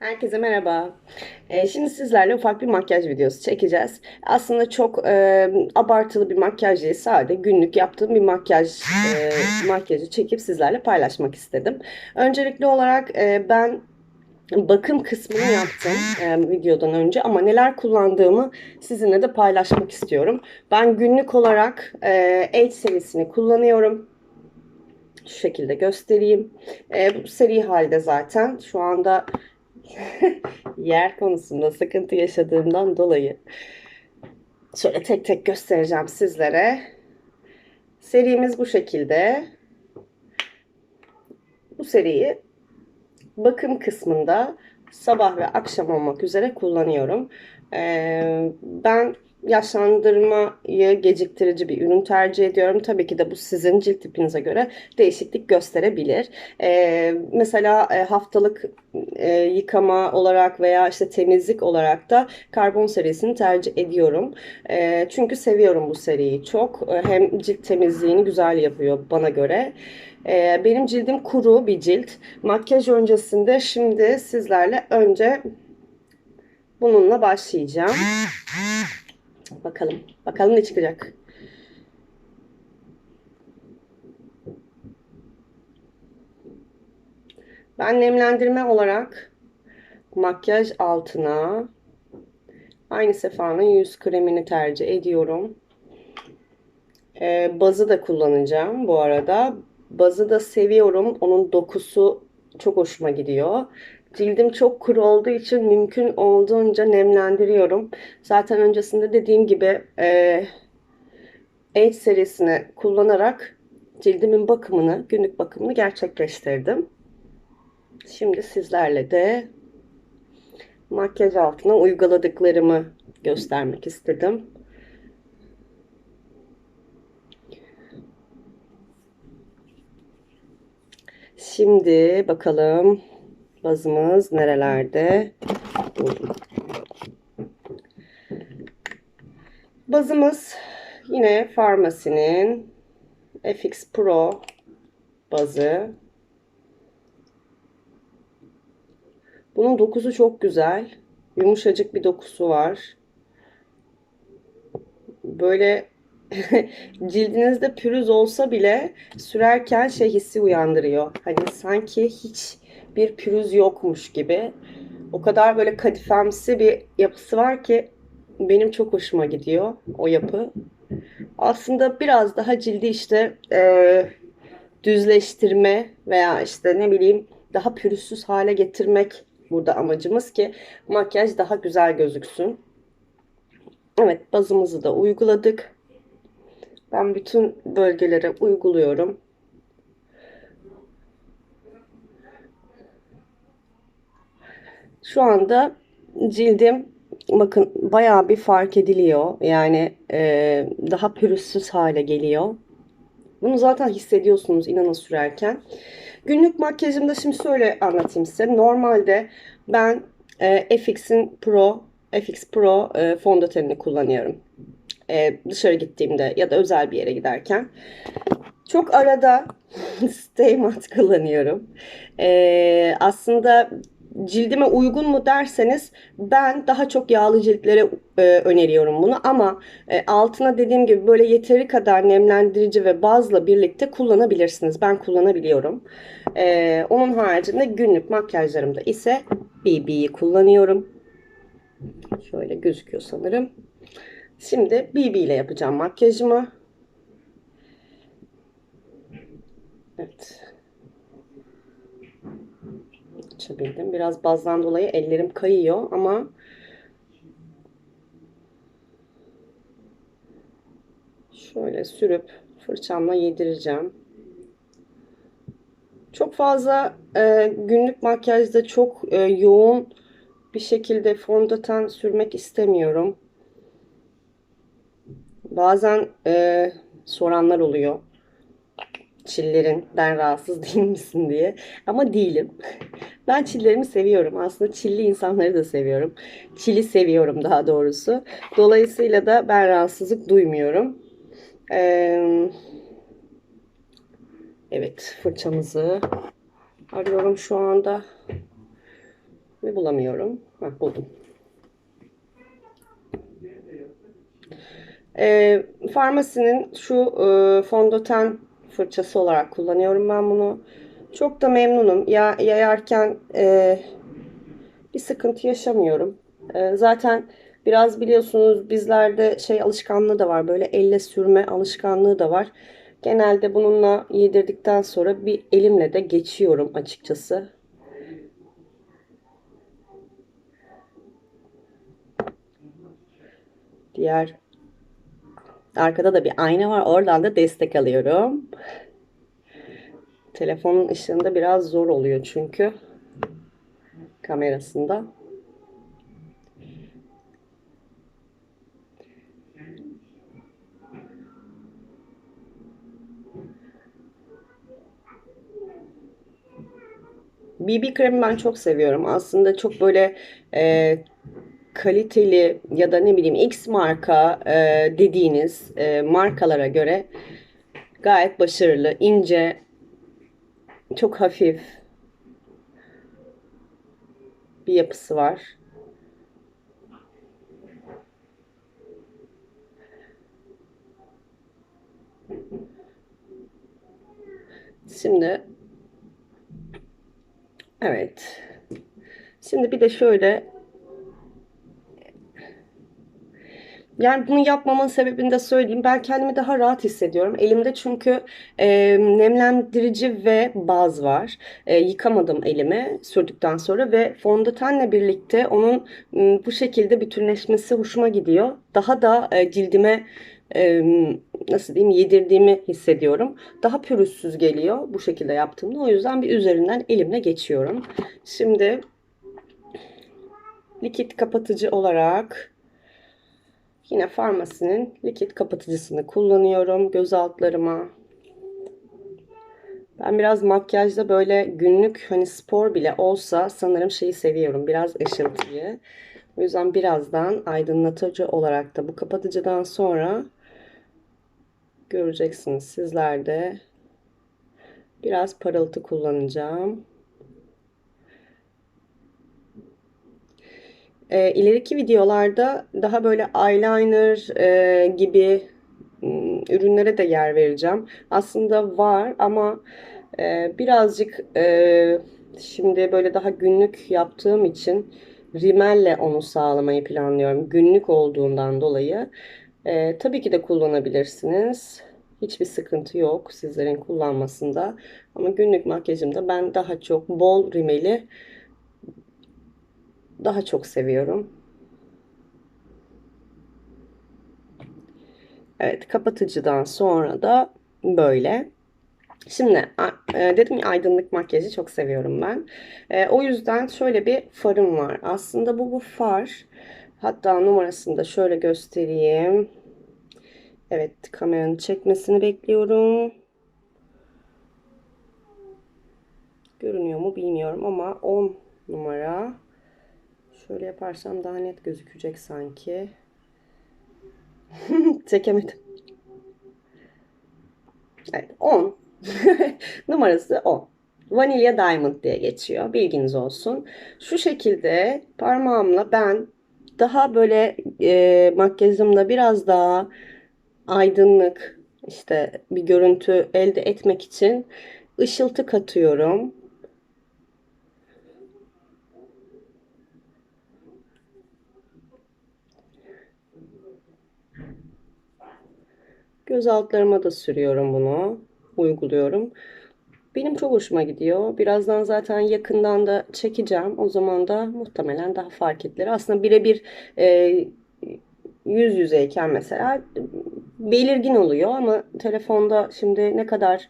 Herkese merhaba. Ee, şimdi sizlerle ufak bir makyaj videosu çekeceğiz. Aslında çok e, abartılı bir makyaj değil. Sadece günlük yaptığım bir makyaj e, makyajı çekip sizlerle paylaşmak istedim. Öncelikli olarak e, ben bakım kısmını yaptım e, videodan önce ama neler kullandığımı sizinle de paylaşmak istiyorum. Ben günlük olarak e, H serisini kullanıyorum. Şu şekilde göstereyim. E, bu seri halde zaten. Şu anda yer konusunda sıkıntı yaşadığımdan dolayı şöyle tek tek göstereceğim sizlere. Serimiz bu şekilde. Bu seriyi bakım kısmında sabah ve akşam olmak üzere kullanıyorum. Ee, ben yaşlandırmayı geciktirici bir ürün tercih ediyorum. Tabii ki de bu sizin cilt tipinize göre değişiklik gösterebilir. Ee, mesela e, haftalık e, yıkama olarak veya işte temizlik olarak da karbon serisini tercih ediyorum. E, çünkü seviyorum bu seriyi çok. E, hem cilt temizliğini güzel yapıyor bana göre. E, benim cildim kuru bir cilt. Makyaj öncesinde şimdi sizlerle önce bununla başlayacağım. Bakalım. Bakalım ne çıkacak. Ben nemlendirme olarak makyaj altına aynı sefanın yüz kremini tercih ediyorum. Ee, bazı da kullanacağım bu arada. Bazı da seviyorum. Onun dokusu çok hoşuma gidiyor. Cildim çok kuru olduğu için mümkün olduğunca nemlendiriyorum. Zaten öncesinde dediğim gibi e, Age serisini kullanarak cildimin bakımını, günlük bakımını gerçekleştirdim. Şimdi sizlerle de makyaj altına uyguladıklarımı göstermek istedim. Şimdi bakalım bazımız nerelerde? Bazımız yine Farmasi'nin FX Pro bazı. Bunun dokusu çok güzel. Yumuşacık bir dokusu var. Böyle cildinizde pürüz olsa bile sürerken şey hissi uyandırıyor. Hani sanki hiç bir pürüz yokmuş gibi. O kadar böyle kadifemsi bir yapısı var ki benim çok hoşuma gidiyor o yapı. Aslında biraz daha cildi işte e, düzleştirme veya işte ne bileyim daha pürüzsüz hale getirmek burada amacımız ki makyaj daha güzel gözüksün. Evet bazımızı da uyguladık. Ben bütün bölgelere uyguluyorum. Şu anda cildim bakın bayağı bir fark ediliyor. Yani e, daha pürüzsüz hale geliyor. Bunu zaten hissediyorsunuz inanın sürerken. Günlük makyajımda şimdi şöyle anlatayım size. Normalde ben e, FX'in Pro, FX Pro e, fondötenini kullanıyorum. E, dışarı gittiğimde ya da özel bir yere giderken. Çok arada Stay Matte kullanıyorum. E, aslında cildime uygun mu derseniz ben daha çok yağlı ciltlere e, öneriyorum bunu ama e, altına dediğim gibi böyle yeteri kadar nemlendirici ve bazla birlikte kullanabilirsiniz. Ben kullanabiliyorum. E, onun haricinde günlük makyajlarımda ise BB'yi kullanıyorum. Şöyle gözüküyor sanırım. Şimdi BB ile yapacağım makyajımı. Evet. Açabildim. Biraz bazdan dolayı ellerim kayıyor ama şöyle sürüp fırçamla yedireceğim. Çok fazla e, günlük makyajda çok e, yoğun bir şekilde fondöten sürmek istemiyorum. Bazen e, soranlar oluyor. Çillerin ben rahatsız değil misin diye. Ama değilim. Ben çillerimi seviyorum. Aslında çilli insanları da seviyorum. Çili seviyorum daha doğrusu. Dolayısıyla da ben rahatsızlık duymuyorum. Ee, evet fırçamızı arıyorum şu anda. ve bulamıyorum. Hah, buldum. E, Farmasinin şu e, fondöten fırçası olarak kullanıyorum ben bunu. Çok da memnunum. Ya yayarken e, bir sıkıntı yaşamıyorum. E, zaten biraz biliyorsunuz bizlerde şey alışkanlığı da var. Böyle elle sürme alışkanlığı da var. Genelde bununla yedirdikten sonra bir elimle de geçiyorum açıkçası. Diğer arkada da bir ayna var. Oradan da destek alıyorum. Telefonun ışığında biraz zor oluyor çünkü kamerasında. BB kremi ben çok seviyorum. Aslında çok böyle e, kaliteli ya da ne bileyim X marka e, dediğiniz e, markalara göre gayet başarılı, ince, çok hafif bir yapısı var. Şimdi evet. Şimdi bir de şöyle Yani bunu yapmamın sebebini de söyleyeyim. Ben kendimi daha rahat hissediyorum. Elimde çünkü e, nemlendirici ve baz var. E, yıkamadım elimi sürdükten sonra ve fondötenle birlikte onun m, bu şekilde bütünleşmesi hoşuma gidiyor. Daha da e, cildime e, nasıl diyeyim yedirdiğimi hissediyorum. Daha pürüzsüz geliyor bu şekilde yaptığımda. O yüzden bir üzerinden elimle geçiyorum. Şimdi likit kapatıcı olarak Yine Farmasi'nin likit kapatıcısını kullanıyorum göz altlarıma. Ben biraz makyajda böyle günlük hani spor bile olsa sanırım şeyi seviyorum. Biraz ışıltıyı. O yüzden birazdan aydınlatıcı olarak da bu kapatıcıdan sonra göreceksiniz sizler de biraz parıltı kullanacağım. E, ileriki videolarda daha böyle eyeliner e, gibi ım, ürünlere de yer vereceğim. Aslında var ama e, birazcık e, şimdi böyle daha günlük yaptığım için rimelle onu sağlamayı planlıyorum. Günlük olduğundan dolayı. E, tabii ki de kullanabilirsiniz. Hiçbir sıkıntı yok sizlerin kullanmasında. Ama günlük makyajımda ben daha çok bol rimeli daha çok seviyorum. Evet kapatıcıdan sonra da böyle. Şimdi e, dedim ya aydınlık makyajı çok seviyorum ben. E, o yüzden şöyle bir farım var. Aslında bu bu far. Hatta numarasını da şöyle göstereyim. Evet kameranın çekmesini bekliyorum. Görünüyor mu bilmiyorum ama 10 numara. Şöyle yaparsam daha net gözükecek sanki. Çekemedim. Evet 10. Numarası 10. Vanilya Diamond diye geçiyor. Bilginiz olsun. Şu şekilde parmağımla ben daha böyle e, makyajımda biraz daha aydınlık işte bir görüntü elde etmek için ışıltı katıyorum. Göz altlarıma da sürüyorum bunu. Uyguluyorum. Benim çok hoşuma gidiyor. Birazdan zaten yakından da çekeceğim. O zaman da muhtemelen daha fark edilir. Aslında birebir e, yüz yüzeyken mesela belirgin oluyor ama telefonda şimdi ne kadar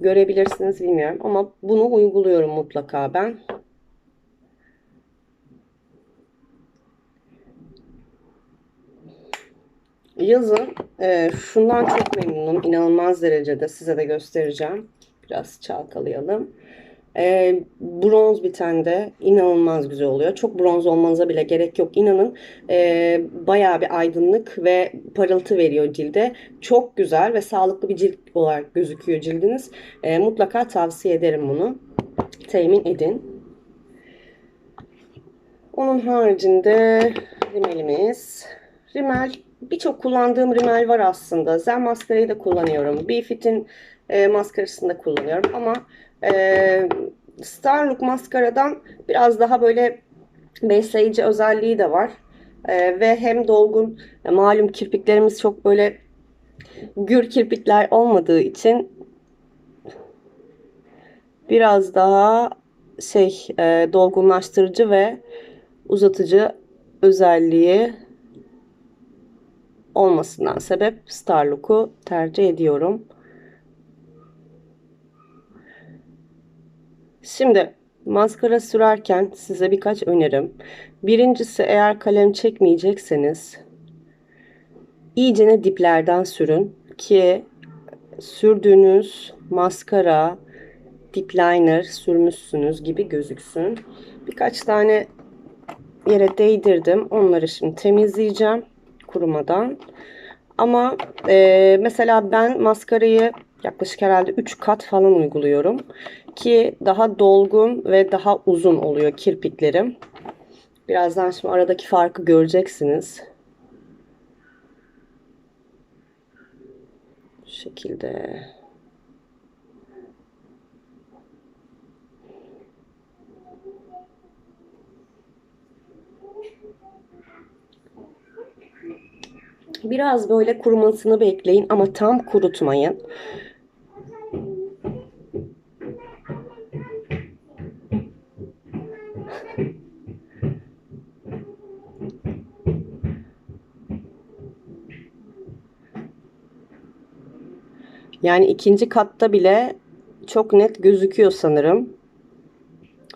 görebilirsiniz bilmiyorum. Ama bunu uyguluyorum mutlaka ben. Yazın e, şundan çok memnunum. İnanılmaz derecede size de göstereceğim. Biraz çalkalayalım. E, bronz bir tane de inanılmaz güzel oluyor. Çok bronz olmanıza bile gerek yok. İnanın e, bayağı bir aydınlık ve parıltı veriyor cilde. Çok güzel ve sağlıklı bir cilt olarak gözüküyor cildiniz. E, mutlaka tavsiye ederim bunu. Temin edin. Onun haricinde rimelimiz. Rimel birçok kullandığım rimel var aslında. Zen maskarayı da kullanıyorum. Befit'in e, maskarasını da kullanıyorum ama e, Starlook maskaradan biraz daha böyle besleyici özelliği de var. E, ve hem dolgun e, malum kirpiklerimiz çok böyle gür kirpikler olmadığı için biraz daha şey e, dolgunlaştırıcı ve uzatıcı özelliği olmasından sebep Starlook'u tercih ediyorum. Şimdi maskara sürerken size birkaç önerim. Birincisi eğer kalem çekmeyecekseniz iyicene diplerden sürün ki sürdüğünüz maskara dip liner sürmüşsünüz gibi gözüksün. Birkaç tane yere değdirdim. Onları şimdi temizleyeceğim kurumadan. Ama e, mesela ben maskarayı yaklaşık herhalde 3 kat falan uyguluyorum. Ki daha dolgun ve daha uzun oluyor kirpiklerim. Birazdan şimdi aradaki farkı göreceksiniz. Şu şekilde. Biraz böyle kurumasını bekleyin ama tam kurutmayın. Yani ikinci katta bile çok net gözüküyor sanırım.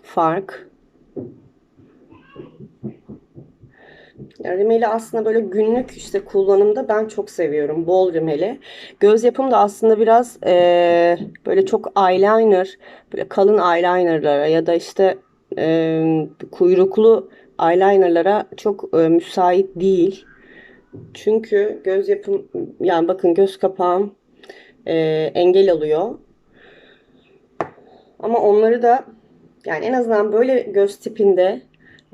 Fark. Rimeli aslında böyle günlük işte kullanımda ben çok seviyorum. Bol rimeli. Göz yapım da aslında biraz e, böyle çok eyeliner, böyle kalın eyelinerlara ya da işte e, kuyruklu eyelinerlara çok e, müsait değil. Çünkü göz yapım yani bakın göz kapağım e, engel alıyor. Ama onları da yani en azından böyle göz tipinde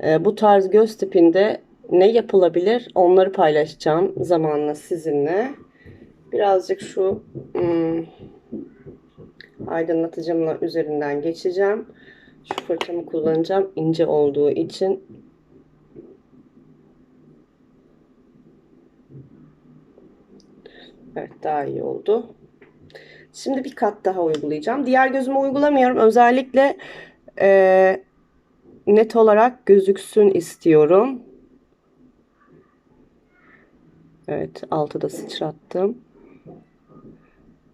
e, bu tarz göz tipinde ne yapılabilir onları paylaşacağım zamanla sizinle. Birazcık şu hmm, aydınlatıcımla üzerinden geçeceğim. Şu fırçamı kullanacağım ince olduğu için. Evet daha iyi oldu. Şimdi bir kat daha uygulayacağım. Diğer gözüme uygulamıyorum. Özellikle e, net olarak gözüksün istiyorum. Evet altı da sıçrattım.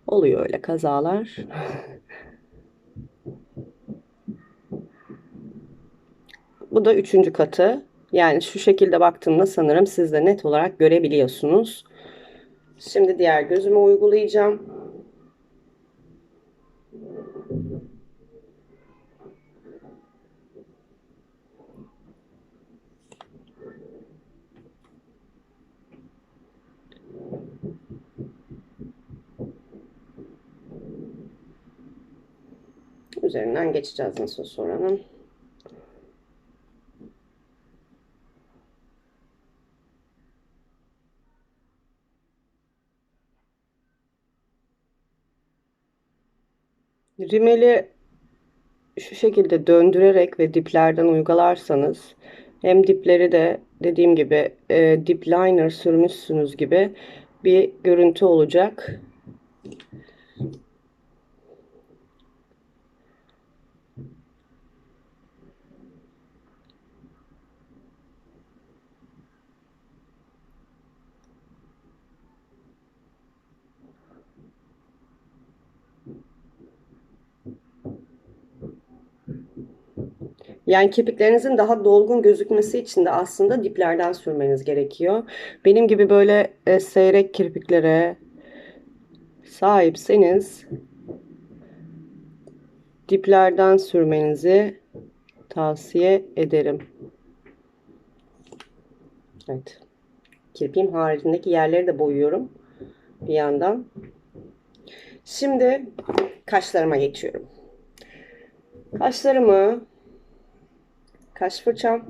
Oluyor öyle kazalar. Bu da üçüncü katı. Yani şu şekilde baktığımda sanırım siz de net olarak görebiliyorsunuz. Şimdi diğer gözüme uygulayacağım. Üzerinden geçeceğiz nasıl soranın. Rimeli şu şekilde döndürerek ve diplerden uygularsanız hem dipleri de dediğim gibi e, dip liner sürmüşsünüz gibi bir görüntü olacak. Yani kirpiklerinizin daha dolgun gözükmesi için de aslında diplerden sürmeniz gerekiyor. Benim gibi böyle e, seyrek kirpiklere sahipseniz diplerden sürmenizi tavsiye ederim. Evet. Kirpiğim haricindeki yerleri de boyuyorum bir yandan. Şimdi kaşlarıma geçiyorum. Kaşlarımı kaş fırçam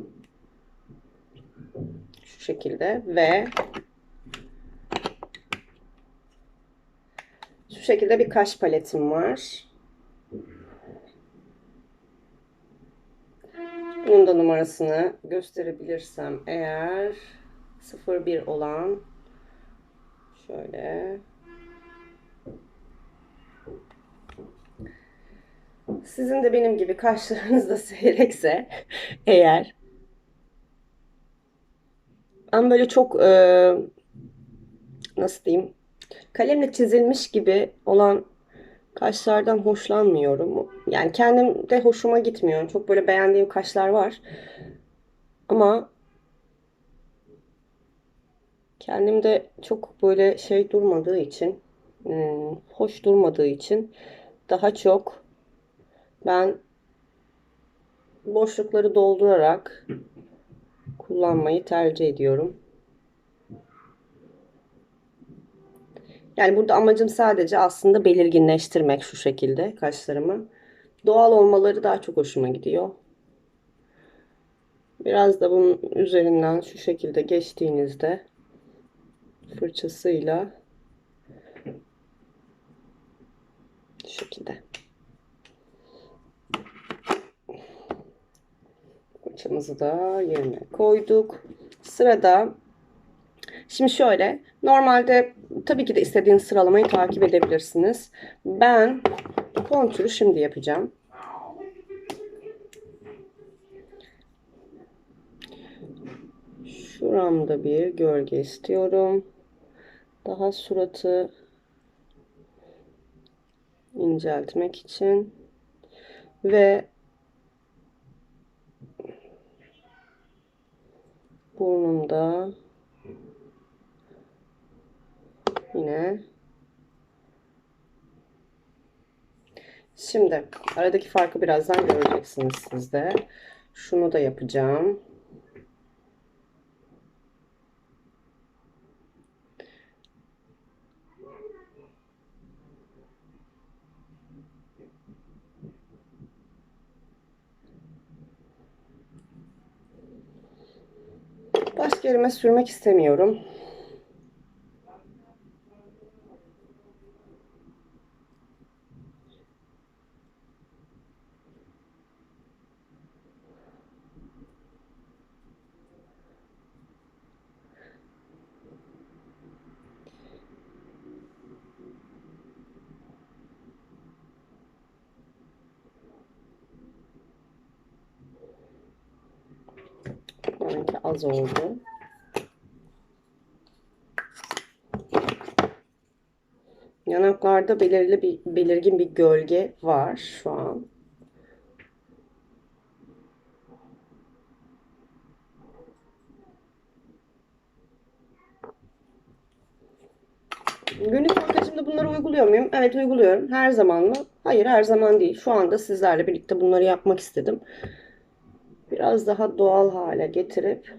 şekilde ve şu şekilde bir kaş paletim var. Bunun da numarasını gösterebilirsem eğer 01 olan şöyle sizin de benim gibi kaşlarınız da seyrekse eğer ben böyle çok e, nasıl diyeyim kalemle çizilmiş gibi olan kaşlardan hoşlanmıyorum. Yani kendim de hoşuma gitmiyor. Çok böyle beğendiğim kaşlar var. Ama kendimde çok böyle şey durmadığı için hmm, hoş durmadığı için daha çok ben boşlukları doldurarak kullanmayı tercih ediyorum. Yani burada amacım sadece aslında belirginleştirmek şu şekilde kaşlarımı. Doğal olmaları daha çok hoşuma gidiyor. Biraz da bunun üzerinden şu şekilde geçtiğinizde fırçasıyla şu şekilde fırçamızı da yerine koyduk. Sırada Şimdi şöyle, normalde tabii ki de istediğiniz sıralamayı takip edebilirsiniz. Ben kontürü şimdi yapacağım. Şuramda bir gölge istiyorum. Daha suratı inceltmek için ve burnumda Yine. Şimdi aradaki farkı birazdan göreceksiniz siz de. Şunu da yapacağım. Başka yerime sürmek istemiyorum. Sanki az oldu. Yanaklarda belirli bir belirgin bir gölge var şu an. Günlük makyajımda bunları uyguluyor muyum? Evet uyguluyorum. Her zaman mı? Hayır her zaman değil. Şu anda sizlerle birlikte bunları yapmak istedim biraz daha doğal hale getirip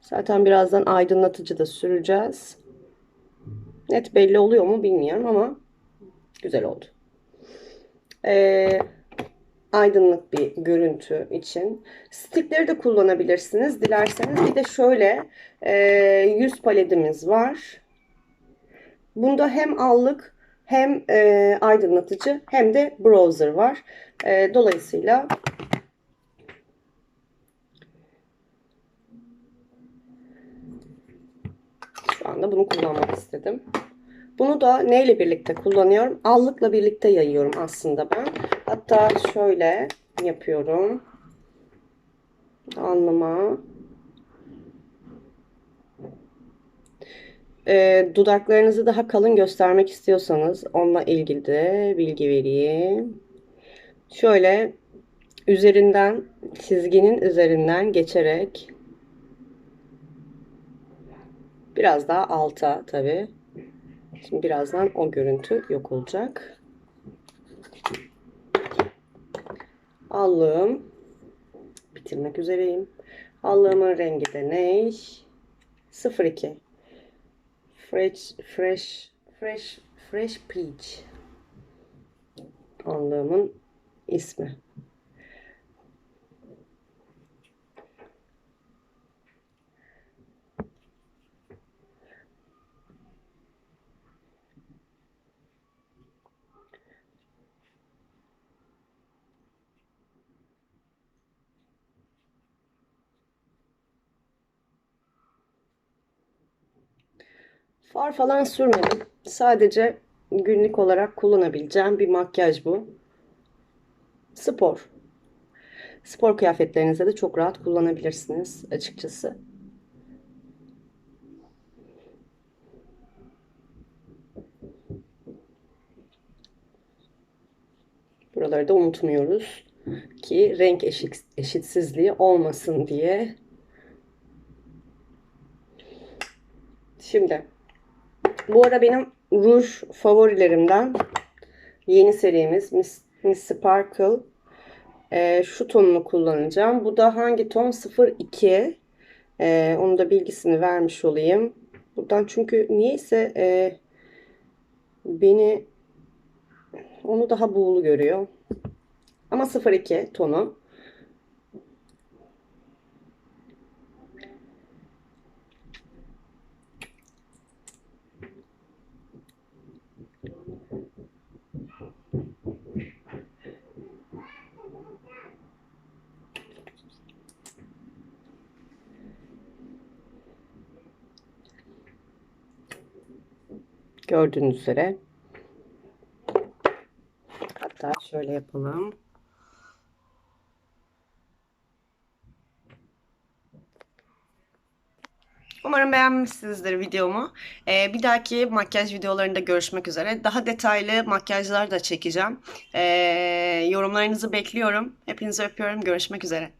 zaten birazdan aydınlatıcı da süreceğiz. Net belli oluyor mu bilmiyorum ama güzel oldu. Ee, aydınlık bir görüntü için. Stikleri de kullanabilirsiniz dilerseniz. Bir de şöyle e, yüz paletimiz var. Bunda hem allık hem e, aydınlatıcı hem de browser var. E, dolayısıyla anda bunu kullanmak istedim. Bunu da neyle birlikte kullanıyorum? Allıkla birlikte yayıyorum aslında ben. Hatta şöyle yapıyorum. Alnıma. Ee, dudaklarınızı daha kalın göstermek istiyorsanız onunla ilgili de bilgi vereyim. Şöyle üzerinden çizginin üzerinden geçerek Biraz daha alta tabi. Şimdi birazdan o görüntü yok olacak. Allığım bitirmek üzereyim. Allığımın rengi de ne? 02 Fresh Fresh Fresh Fresh Peach Allığımın ismi. Far falan sürmedim. Sadece günlük olarak kullanabileceğim bir makyaj bu. Spor. Spor kıyafetlerinizde de çok rahat kullanabilirsiniz açıkçası. Buraları da unutmuyoruz ki renk eşit, eşitsizliği olmasın diye. Şimdi bu ara benim ruj favorilerimden yeni serimiz Miss, Miss Sparkle Ee, şu tonunu kullanacağım. Bu da hangi ton? 02. Ee, onu da bilgisini vermiş olayım. Buradan çünkü niyeyse e, beni onu daha buğulu görüyor. Ama 02 tonu. Gördüğünüz üzere. Hatta şöyle yapalım. Umarım beğenmişsinizdir videomu. Ee, bir dahaki makyaj videolarında görüşmek üzere. Daha detaylı makyajlar da çekeceğim. Ee, yorumlarınızı bekliyorum. Hepinizi öpüyorum. Görüşmek üzere.